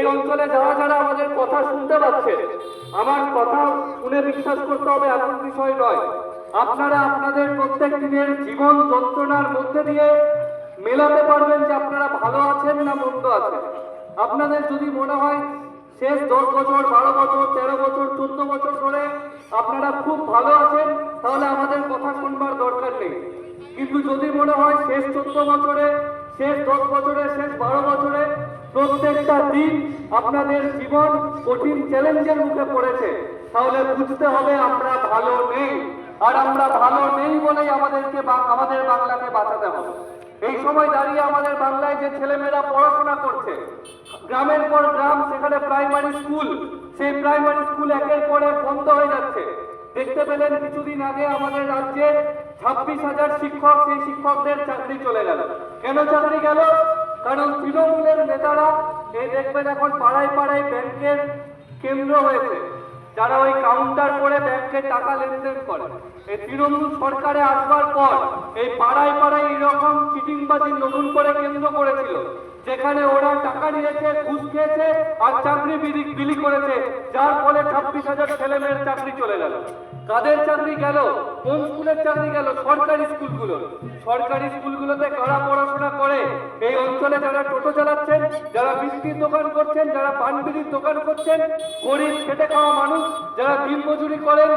এই অঞ্চলে যারা যারা আমাদের কথা শুনতে পাচ্ছে, আমার কথা শুনে বিশ্বাস করতে হবে এমন বিষয় নয়। আপনারা আপনাদের প্রত্যেক দিনের জীবন যন্ত্রণার মধ্যে দিয়ে মেলাতে পারবেন যে আপনারা ভালো আছেন না মন্দ আছেন। আপনাদের যদি মনে হয় শেষ দশ বছর, বারো বছর, তেরো বছর, চোদ্দ বছর ধরে আপনারা খুব ভালো আছেন, তাহলে আমাদের কথা শুনবার দরকার নেই। কিন্তু যদি মনে হয় শেষ চোদ্দ বছরে, শেষ দশ বছরে, শেষ বারো বছরে প্রত্যেকটা দিন আপনাদের জীবন কঠিন চ্যালেঞ্জের মুখে পড়েছে। তাহলে বুঝতে হবে আমরা ভালো নেই। আর আমরা ভালো নেই বলেই আমাদেরকে আমাদের বাংলাকে বাঁচাতে হবে। এই সময় দাঁড়িয়ে আমাদের বাংলায় যে ছেলেমেয়েরা পড়াশোনা করছে, গ্রামের পর গ্রাম, সেখানে প্রাইমারি স্কুল সেই প্রাইমারি স্কুল একের পর এক বন্ধ হয়ে যাচ্ছে। দেখতে পেলেন কিছুদিন আগে আমাদের রাজ্যে ছাব্বিশ হাজার শিক্ষক, সেই শিক্ষকদের চাকরি চলে গেল। কেন চাকরি গেল? কারণ তৃণমূলের নেতারা এই দেখবেন এখন পাড়ায় পাড়ায় ব্যাংকের কেন্দ্র হয়েছে। যারা ওই কাউন্টার করে ব্যাংকে টাকা লেনদেন করে। এই তৃণমূল সরকারে আসবার পর এই পাড়ায় পাড়ায় এইরকম চিটিংবাজি নতুন করে কেন্দ্র করেছিল। যেখানে ওরা টাকা নিয়েছে, ঘুষ খেয়েছে আর চাকরি বিলি বিলি করেছে। যার ফলে ছাব্বিশ হাজার ছেলে মেয়ের চাকরি চলে গেল। কাদের চাকরি গেল? কোন স্কুলের চাকরি গেল? সরকারি স্কুলগুলো। সরকারি স্কুলগুলোতে কারা পড়াশোনা করে? এই অঞ্চলে যারা টোটো চালাচ্ছেন, যারা বিস্কিট দোকান করছেন, যারা পানবিড়ির দোকান করছেন, গরিব খেটে খাওয়া মানুষ, যারা দিন মজুরি করেন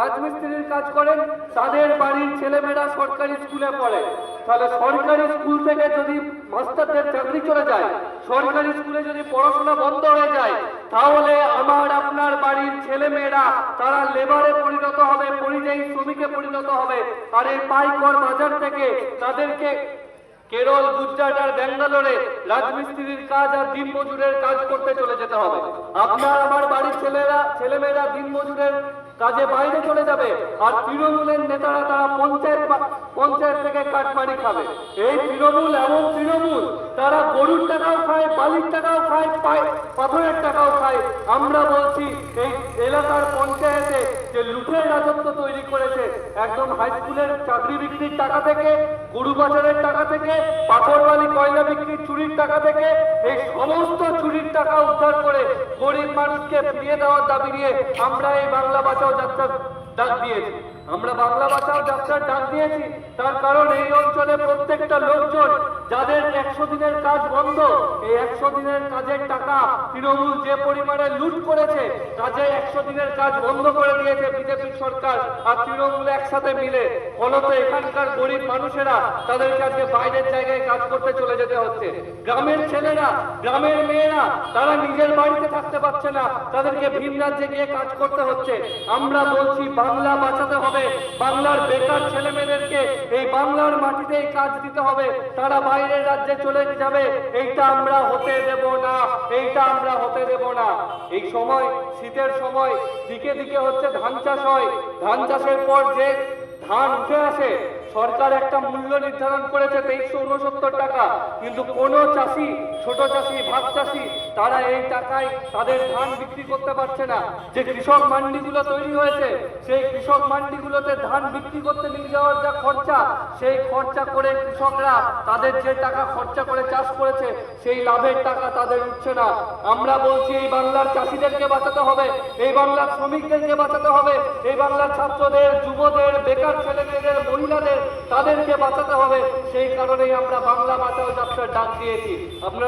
রাজমিস্ত্রির কাজ করেন, তাদের বাড়ির ছেলেমেয়েরা সরকারি স্কুলে পড়ে। তাহলে সরকারি স্কুল থেকে যদি মাস্টারদের চাকরি চলে যায়, সরকারি স্কুলে যদি পড়াশোনা বন্ধ হয়ে যায়, তাহলে আমার আপনার বাড়ির ছেলেমেয়েরা, তারা লেবারে পরিণত হবে, পরিযায়ী শ্রমিকে পরিণত হবে। আর এই পাইকর বাজার থেকে তাদেরকে কেরল, গুজরাট আর ব্যাঙ্গালোরে রাজমিস্ত্রির কাজ আর দিন মজুরের কাজ করতে চলে যেতে হবে। আপনার আমার বাড়ির ছেলেরা, ছেলেমেয়েরা দিন মজুরের কাজে বাইরে চলে যাবে। আর তৃণমূলের নেতারা তারা পঞ্চায়েত পঞ্চায়েত থেকে কাটমারি খাবে। এই তৃণমূল এমন তৃণমূল, তারা গরুর টাকাও খায়, বালির টাকাও খায় পাথরের টাকাও খায়। আমরা বলছি, এই এলাকার পঞ্চায়েতে যে লুটের রাজত্ব তৈরি করেছে, একদম হাই স্কুলের চাকরি বিক্রির টাকা থেকে গরু বাজারের টাকা থেকে পাথরবালি কয়লা বিক্রির চুরির টাকা থেকে, এই সমস্ত টাকা উদ্ধার করে গরিব মানুষকে ফিরিয়ে দেওয়ার দাবি নিয়ে আমরা এই বাংলা বাঁচাও যাত্রা ডাক দিয়েছি। আমরা বাংলা বাঁচাও যাত্রার ডাক দিয়েছি। তার কারণ এই অঞ্চলে প্রত্যেকটা লোকজন, যাদের একশো দিনের কাজ বন্ধ, এই একশো দিনের কাজের টাকা তৃণমূল যে পরিমাণে লুট করেছে কাজে একশো দিনের কাজ বন্ধ করে দিয়েছে বিজেপি সরকার আর তৃণমূল একসাথে মিলে। ফলত এখানকার গরিব মানুষেরা তাদেরকে আজকে বাইরের জায়গায় কাজ করতে চলে যেতে হচ্ছে। গ্রামের ছেলেরা, গ্রামের মেয়েরা, তারা নিজের বাড়িতে থাকতে পারছে না। তাদেরকে ভিন রাজ্যে গিয়ে কাজ করতে হচ্ছে। আমরা বলছি বাংলা বাঁচাতে হবে। বাংলার বেকার ছেলে মেয়েদেরকে এই বাংলার মাটিতেই কাজ দিতে হবে। তারা বাইরের রাজ্যে চলে যাবে। এইটা আমরা হতে দেব না। এইটা আমরা হতে দেব না। এই সময়, শীতের সময় দিকে দিকে হচ্ছে ধান চাষ হয়। ধান চাষের পর যে ধান উঠে আসে সরকার একটা মূল্য নির্ধারণ করেছে তেইশশো উনসত্তর টাকা, কিন্তু কোন চাষি, ছোট চাষি, ভাগ চাষি, তারা এই টাকায় তাদের ধান বিক্রি করতে পারছে না। যে কৃষক মান্ডিগুলো তৈরি হয়েছে, সেই কৃষক মান্ডিগুলোতে ধান বিক্রি করতে নিয়ে যাওয়ার যা খরচা, সেই খরচা করে কৃষকরা তাদের যে টাকা খরচা করে চাষ করেছে, সেই লাভের টাকা তাদের উঠছে না। আমরা বলছি, এই বাংলার চাষিদেরকে বাঁচাতে হবে, এই বাংলার শ্রমিকদেরকে বাঁচাতে হবে, এই বাংলার ছাত্রদের, যুবদের, বেকার ছেলেদের মহিলাদের তাদেরকে বাঁচাতে হবে। সেই কারণেই আমরা বাংলা বাঁচাও যাত্রার ডাক দিয়েছি। আপনারা